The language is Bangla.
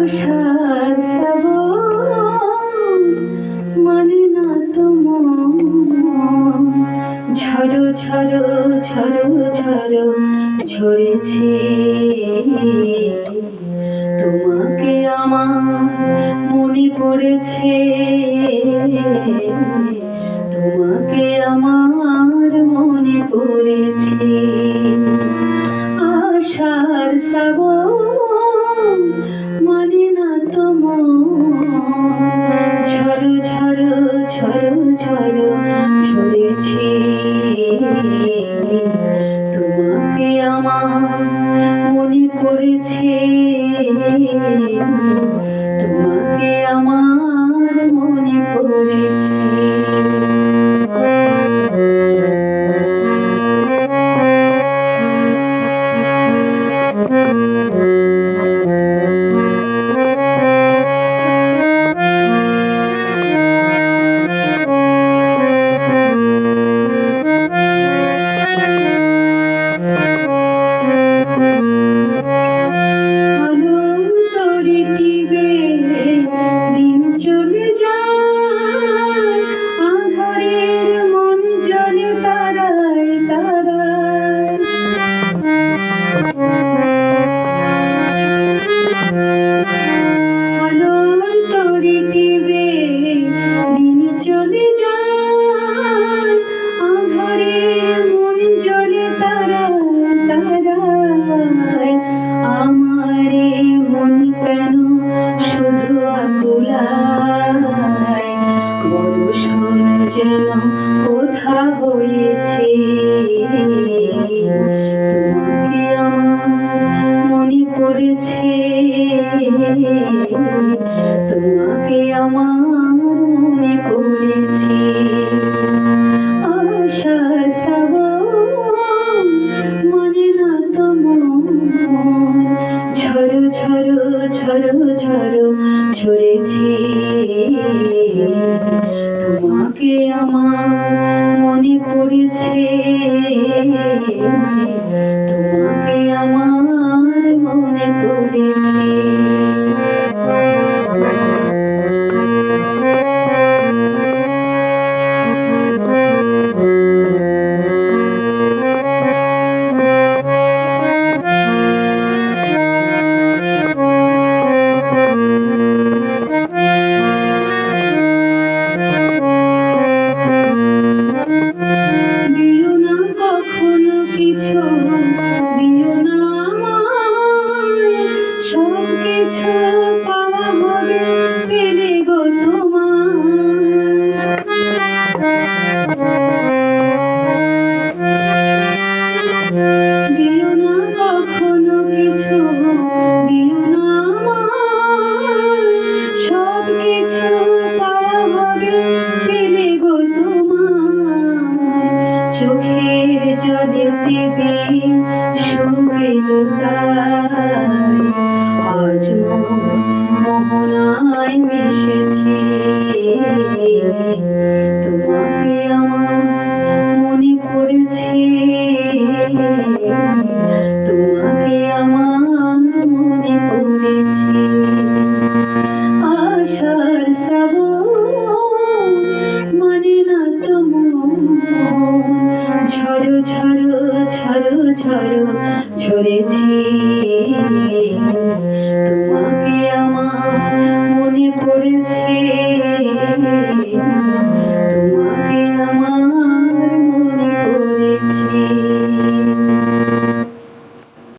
আশার শ্রাবণ মানে না ঝরেছে। তোমাকে আমার মনে পড়েছে। তোমাকে আমার মনে পড়েছে। ঝড়ো ঝড়ো ঝড়ো ঝড়ো যেন কোথা হয়েছে। তোমাকে আমার মনে পড়েছে। তোমাকে আমার মনে পড়েছে। আশার শ্রাবণ মানে না তো ঝড়ো ঝড়ো ঝড়ো ঝড়ো ঝরেছে। মনে পড়েছে। তোমাকে আমার মনে পড়েছে। কখনো কিছু দিও না সব কিছু পাওয়া হবে পেলে গো দিও না কখনো কিছু দিও না সব কিছু দিবি সুখে মোহনায় মিশেছি তোমাকে আমার মনে পড়েছি তোমাকে আমার মনে পড়েছে আশার শ্রাবণ মানে না তোমার। ছড়ো ছড়ো ছড়ো ছড়ো ছড়েছি তোমাকে আমার মনে পড়েছে